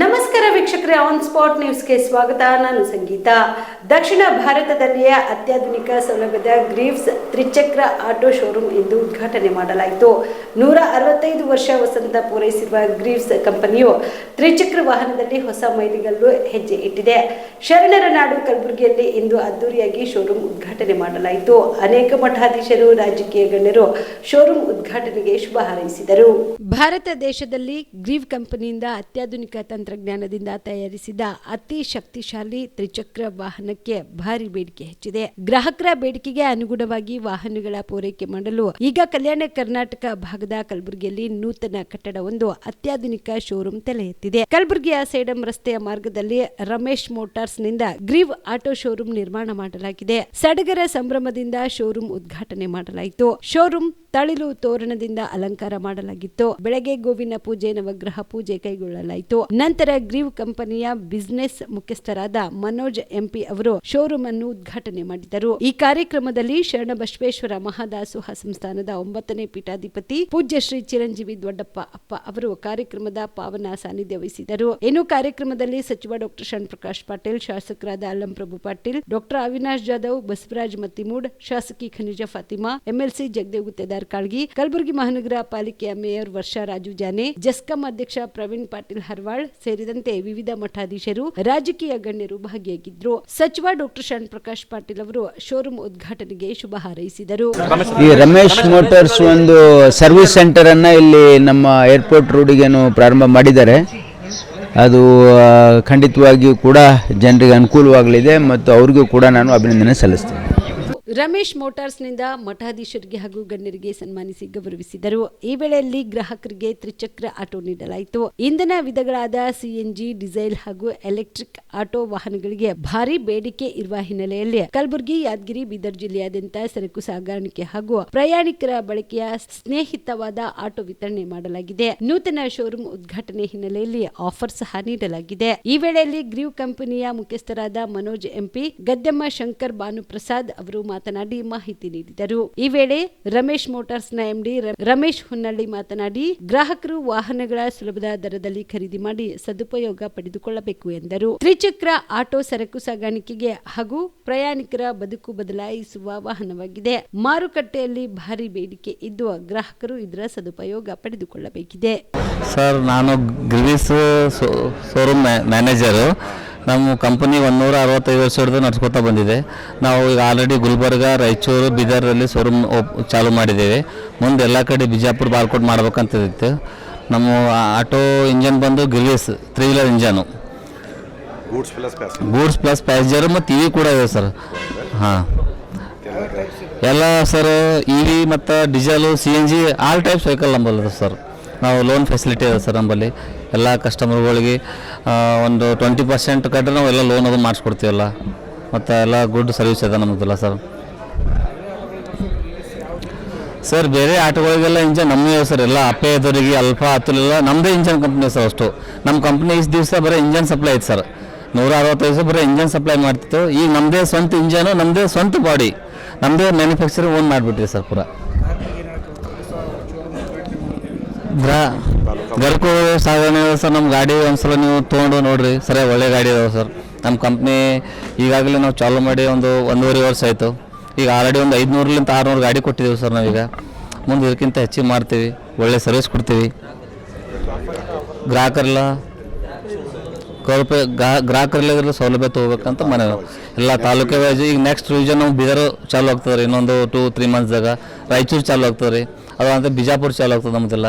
ನಮಸ್ಕಾರ ವೀಕ್ಷಕರೇ on spot ನ್ಯೂಸ್ಗೆ ಸ್ವಾಗತ. ನಾನು ಸಂಗೀತ. ದಕ್ಷಿಣ ಭಾರತದಲ್ಲಿಯೇ ಅತ್ಯಾಧುನಿಕ ಸೌಲಭ್ಯದ ಗ್ರೀವ್ಸ್ ತ್ರಿಚಕ್ರ ಆಟೋ ಶೋರೂಮ್ ಎಂದು ಉದ್ಘಾಟನೆ ಮಾಡಲಾಯಿತು. ನೂರ ಅರವತ್ತೈದು ವರ್ಷ ವಸಂತ ಪೂರೈಸಿರುವ ಗ್ರೀವ್ಸ್ ಕಂಪನಿಯು ತ್ರಿಚಕ್ರ ವಾಹನದಲ್ಲಿ ಹೊಸ ಮೈಲಿಗಲ್ಲು ಹೆಜ್ಜೆ ಇಟ್ಟಿದೆ. ಶರಣರ ನಾಡು ಕಲಬುರಗಿಯಲ್ಲಿ ಇಂದು ಅದ್ದೂರಿಯಾಗಿ ಶೋರೂಮ್ ಉದ್ಘಾಟನೆ ಮಾಡಲಾಯಿತು. ಅನೇಕ ಮಠಾಧೀಶರು, ರಾಜಕೀಯ ಗಣ್ಯರು ಶೋರೂಮ್ ಉದ್ಘಾಟನೆಗೆ ಶುಭ ಹಾರೈಸಿದರು. ಭಾರತ ದೇಶದಲ್ಲಿ ಗ್ರೀವ್ ಕಂಪನಿಯಿಂದ ಅತ್ಯಾಧುನಿಕ ತಂತ್ರಜ್ಞಾನದಿಂದ ತಯಾರಿಸಿದ ಅತಿ ಶಕ್ತಿಶಾಲಿ ತ್ರಿಚಕ್ರ ವಾಹನಕ್ಕೆ ಭಾರಿ ಬೇಡಿಕೆ ಹೆಚ್ಚಿದೆ. ಗ್ರಾಹಕರ ಬೇಡಿಕೆಗೆ ಅನುಗುಣವಾಗಿ ವಾಹನಗಳ ಪೂರೈಕೆ ಮಾಡಲು ಈಗ ಕಲ್ಯಾಣ ಕರ್ನಾಟಕ ಭಾಗದ ಕಲಬುರಗಿಯಲ್ಲಿ ನೂತನ ಕಟ್ಟಡವೊಂದು ಅತ್ಯಾಧುನಿಕ ಶೋರೂಮ್ ತಲೆ ಎತ್ತಿದೆ ಕಲಬುರಗಿಯ ಸೇಡಂ ರಸ್ತೆಯ ಮಾರ್ಗದಲ್ಲಿ ರಮೇಶ್ ಮೋಟಾರ್ಸ್ನಿಂದ ಗ್ರೀವ್ ಆಟೋ ಶೋರೂಮ್ ನಿರ್ಮಾಣ ಮಾಡಲಾಗಿದೆ. ಸಡಗರ ಸಂಭ್ರಮದಿಂದ ಶೋರೂಮ್ ಉದ್ಘಾಟನೆ ಮಾಡಲಾಯಿತು. ಶೋರೂಮ್ ತಳಿಲು ತೋರಣದಿಂದ ಅಲಂಕಾರ ಮಾಡಲಾಗಿತ್ತು. ಬೆಳಗ್ಗೆ ಗೋವಿನ ಪೂಜೆ, ನವಗ್ರಹ ಪೂಜೆ ಕೈಗೊಳ್ಳಲಾಯಿತು. ನಂತರ ಗ್ರೀವ್ ಕಂಪನಿಯ ಬಿಸಿನೆಸ್ ಮುಖ್ಯಸ್ಥರಾದ ಮನೋಜ್ ಎಂಪಿ ಅವರು ಶೋರೂಮ್ ಅನ್ನು ಉದ್ಘಾಟನೆ ಮಾಡಿದರು. ಈ ಕಾರ್ಯಕ್ರಮದಲ್ಲಿ ಶರಣಬಸವೇಶ್ವರ ಮಹಾದಾಸೋಹ ಸಂಸ್ಥಾನದ ಒಂಬತ್ತನೇ ಪೀಠಾಧಿಪತಿ ಪೂಜ್ಯ ಶ್ರೀ ಚಿರಂಜೀವಿ ದೊಡ್ಡಪ್ಪ ಅಪ್ಪ ಅವರು ಕಾರ್ಯಕ್ರಮದ ಪಾವನ ಸಾನ್ನಿಧ್ಯ ವಹಿಸಿದರು. ಇನ್ನು ಕಾರ್ಯಕ್ರಮದಲ್ಲಿ ಸಚಿವ ಡಾಕ್ಟರ್ ಶರಣ್ ಪ್ರಕಾಶ್ ಪಾಟೀಲ್, ಶಾಸಕರಾದ ಅಲ್ಲಂ ಪ್ರಭು ಪಾಟೀಲ್ ಡಾಕ್ಟರ್ ಅವಿನಾಶ್ ಜಾಧವ್, ಬಸವರಾಜ್ ಮತ್ತಿಮೂಡ್, ಶಾಸಕಿ ಖನಿಜ ಫಾತಿಮಾ, ಎಂಎಲ್ಸಿ ಜಗದೇವ್ ಗುತ್ತೇದಾರ್ ಕಾಳ್ಗಿ ಕಲಬುರಗಿ ಮಹಾನಗರ ಪಾಲಿಕೆಯ ಮೇಯರ್ ವರ್ಷಾ ರಾಜು ಜಾನೆ, ಜಸ್ಕಂ ಅಧ್ಯಕ್ಷ ಪ್ರವೀಣ್ ಪಾಟೀಲ್ ಹರ್ವಾಳ್ ಸೇರಿದಂತೆ ವಿವಿಧ ಮಠಾಧೀಶರು, ರಾಜಕೀಯ ಗಣ್ಯರು ಭಾಗಿಯಾಗಿದ್ರು. ಸಚಿವ ಡಾಕ್ಟರ್ ಶರಣ್ ಪ್ರಕಾಶ್ ಪಾಟೀಲ್ ಅವರು ಶೋರೂಮ್ ಉದ್ಘಾಟನೆಗೆ ಶುಭ ಹಾರೈಸಿದರು. ಈ ರಮೇಶ್ ಮೋಟಾರ್ಸ್ ಒಂದು ಸರ್ವಿಸ್ ಸೆಂಟರ್ ಅನ್ನ ಇಲ್ಲಿ ನಮ್ಮ ಏರ್ಪೋರ್ಟ್ ರೋಡಿಗೇನು ಪ್ರಾರಂಭ ಮಾಡಿದ್ದಾರೆ. ಅದು ಖಂಡಿತವಾಗಿಯೂ ಕೂಡ ಜನರಿಗೆ ಅನುಕೂಲವಾಗಲಿದೆ ಮತ್ತು ಅವ್ರಿಗೂ ಕೂಡ ನಾನು ಅಭಿನಂದನೆ ಸಲ್ಲಿಸ್ತೇನೆ. ರಮೇಶ್ ಮೋಟಾರ್ಸ್ನಿಂದ ಮಠಾಧೀಶರಿಗೆ ಹಾಗೂ ಗಣ್ಯರಿಗೆ ಸನ್ಮಾನಿಸಿ ಗೌರವಿಸಿದರು. ಈ ವೇಳೆಯಲ್ಲಿ ಗ್ರಾಹಕರಿಗೆ ತ್ರಿಚಕ್ರ ಆಟೋ ನೀಡಲಾಯಿತು. ಇಂಧನ ವಿಧಗಳಾದ ಸಿಎನ್ಜಿ ಡೀಸೆಲ್ ಹಾಗೂ ಎಲೆಕ್ಟ್ರಿಕ್ ಆಟೋ ವಾಹನಗಳಿಗೆ ಭಾರಿ ಬೇಡಿಕೆ ಇರುವ ಹಿನ್ನೆಲೆಯಲ್ಲಿ ಕಲಬುರಗಿ, ಯಾದಗಿರಿ, ಬೀದರ್ ಜಿಲ್ಲೆಯಾದ್ಯಂತ ಸರಕು ಸಾಗಾಣಿಕೆ ಹಾಗೂ ಪ್ರಯಾಣಿಕರ ಬಳಕೆಯ ಸ್ನೇಹಿತವಾದ ಆಟೋ ವಿತರಣೆ ಮಾಡಲಾಗಿದೆ. ನೂತನ ಶೋರೂಮ್ ಉದ್ಘಾಟನೆ ಹಿನ್ನೆಲೆಯಲ್ಲಿ ಆಫರ್ ಸಹ ನೀಡಲಾಗಿದೆ. ಈ ವೇಳೆಯಲ್ಲಿ ಗ್ರೀವ್ ಕಂಪನಿಯ ಮುಖ್ಯಸ್ಥರಾದ ಮನೋಜ್ ಎಂಪಿ, ಗದ್ದಮ್ಮ ಶಂಕರ್ ಭಾನುಪ್ರಸಾದ್ ಅವರು ಮಾತನಾಡಿ ಮಾಹಿತಿ ನೀಡಿದರು. ಈ ವೇಳೆ ರಮೇಶ್ ಮೋಟಾರ್ಸ್ನ ಎಂಡಿ ರಮೇಶ್ ಹುನ್ನಳ್ಳಿ ಮಾತನಾಡಿ, ಗ್ರಾಹಕರು ವಾಹನಗಳ ಸುಲಭದ ದರದಲ್ಲಿ ಖರೀದಿ ಮಾಡಿ ಸದುಪಯೋಗ ಪಡೆದುಕೊಳ್ಳಬೇಕು ಎಂದರು. ತ್ರಿಚಕ್ರ ಆಟೋ ಸರಕು ಸಾಗಾಣಿಕೆಗೆ ಹಾಗೂ ಪ್ರಯಾಣಿಕರ ಬದುಕು ಬದಲಾಯಿಸುವ ವಾಹನವಾಗಿದೆ. ಮಾರುಕಟ್ಟೆಯಲ್ಲಿ ಭಾರಿ ಬೇಡಿಕೆ ಇದ್ದು ಗ್ರಾಹಕರು ಇದರ ಸದುಪಯೋಗ ಪಡೆದುಕೊಳ್ಳಬೇಕಿದೆ. ಸರ್, ನಾನು ಗ್ರೀಸ್ ಶೋರೂಮ್ ಮ್ಯಾನೇಜರು. ನಮ್ಮ ಕಂಪನಿ ಒಂದೂರ ಅರವತ್ತೈದು ವರ್ಷ ಹಿಡಿದು ನಡ್ಸ್ಕೊತಾ ಬಂದಿದೆ. ನಾವು ಈಗ ಆಲ್ರೆಡಿ ಗುಲ್ಬರ್ಗ ರಾಯಚೂರು ಬೀದರಲ್ಲಿ ಶೋರೂಮ್ ಚಾಲು ಮಾಡಿದ್ದೇವೆ. ಮುಂದೆ ಎಲ್ಲ ಕಡೆ ಬಿಜಾಪುರ ಬಾಲ್ಕೋಟ್ ಮಾಡ್ಬೇಕಂತಿತ್ತು. ನಮ್ಮ ಆಟೋ ಇಂಜನ್ ಬಂದು Greaves three wheeler engine goods plus passenger goods plus passenger ಮತ್ತು ಇವಿ ಕೂಡ ಇದೆ ಸರ್ ಹಾಂ. ಎಲ್ಲ ಸರ್ ಇ ವಿ ಮತ್ತು diesel C N G all types vehicle ನಂಬಲ್ಲ ಸರ್ ನಾವು ಲೋನ್ ಫೆಸಿಲಿಟಿ ಇದೆ ಸರ್ ನಮ್ಮಲ್ಲಿ. ಎಲ್ಲ ಕಸ್ಟಮರ್ಗಳಿಗೆ ಒಂದು ಟ್ವೆಂಟಿ ಪರ್ಸೆಂಟ್ ಕಟ್ಟರೆ ನಾವು ಎಲ್ಲ ಲೋನ್ ಅದು ಮಾಡಿಸ್ಕೊಡ್ತೀವಲ್ಲ. ಮತ್ತು ಎಲ್ಲ ಗುಡ್ ಸರ್ವಿಸ್ ಇದೆ ನಮ್ಮದಲ್ಲ ಸರ್ ಸರ್ ಬೇರೆ ಆಟೋಗಳಿಗೆಲ್ಲ ಇಂಜನ್ ನಮ್ಮೇ ಸರ್ ಎಲ್ಲ ಅಪ್ಪೆ, ಎದುರಿಗೆ, ಅಲ್ಫಾ ಅತುಲೆಲ್ಲ ನಮ್ಮದೇ ಇಂಜನ್ ಕಂಪ್ನಿ ಸರ್ ಅಷ್ಟು. ನಮ್ಮ ಕಂಪ್ನಿ ಇಷ್ಟು ದಿವಸ ಬರೀ ಇಂಜನ್ ಸಪ್ಲೈ ಐತೆ ಸರ್ ನೂರ ಅರವತ್ತೈದು ದಿವಸ ಬರೀ ಇಂಜನ್ ಸಪ್ಲೈ ಮಾಡ್ತಿತ್ತು. ಈಗ ನಮ್ಮದೇ ಸ್ವಂತ ಇಂಜನು ನಮ್ಮದೇ ಸ್ವಂತ ಬಾಡಿ ನಮ್ಮದೇ ಮ್ಯಾನುಫ್ಯಾಕ್ಚರಿಂಗ್ ಓನ್ ಮಾಡಿಬಿಟ್ರಿ ಸರ್ ಪೂರ. ಗರ್ಕು ಸಾಗಣೆ ಸರ್ ನಮ್ಮ ಗಾಡಿ ಒಂದ್ಸಲ ನೀವು ತೊಗೊಂಡು ನೋಡ್ರಿ. ಸರಿಯಾಗಿ ಒಳ್ಳೆ ಗಾಡಿ ಇದಾವೆ ಸರ್. ನಮ್ಮ ಕಂಪ್ನಿ ಈಗಾಗಲೇ ನಾವು ಚಾಲೂ ಮಾಡಿ ಒಂದು ಒಂದೂವರೆ ವರ್ಷ ಆಯಿತು. ಈಗ ಆಲ್ರೆಡಿ ಒಂದು ಐದುನೂರಲಿಂದ ಆರುನೂರು ಗಾಡಿ ಕೊಟ್ಟಿದ್ದೀವಿ ಸರ್ ನಾವೀಗ. ಮುಂದೆ ಇದಕ್ಕಿಂತ ಹೆಚ್ಚಿಗೆ ಮಾಡ್ತೀವಿ. ಒಳ್ಳೆ ಸರ್ವಿಸ್ ಕೊಡ್ತೀವಿ. ಗ್ರಾಹಕರೆಲ್ಲ ಕೌಲ್ಪೆ ಗ್ರಾಹಕರೆಲ್ಲ ಸೌಲಭ್ಯ ತೊಗೋಬೇಕಂತ ಮನೆ ಎಲ್ಲ ತಾಲೂಕು ವೈಸ್ ಈಗ ನೆಕ್ಸ್ಟ್ ರಿವಿಷನ್ ನಾವು ಬೀದರ್ ಚಾಲು ಆಗ್ತದೆ ರೀ ಇನ್ನೊಂದು ಟೂ ತ್ರೀ ಮಂತ್ಸ್ದಾಗ ರಾಯಚೂರು ಚಾಲೂ ಆಗ್ತದೆ ರೀ ಅದು ಅಂತ ಬಿಜಾಪುರ ಚಾಲು ಆಗ್ತದೆ ನಮ್ಮದೆಲ್ಲ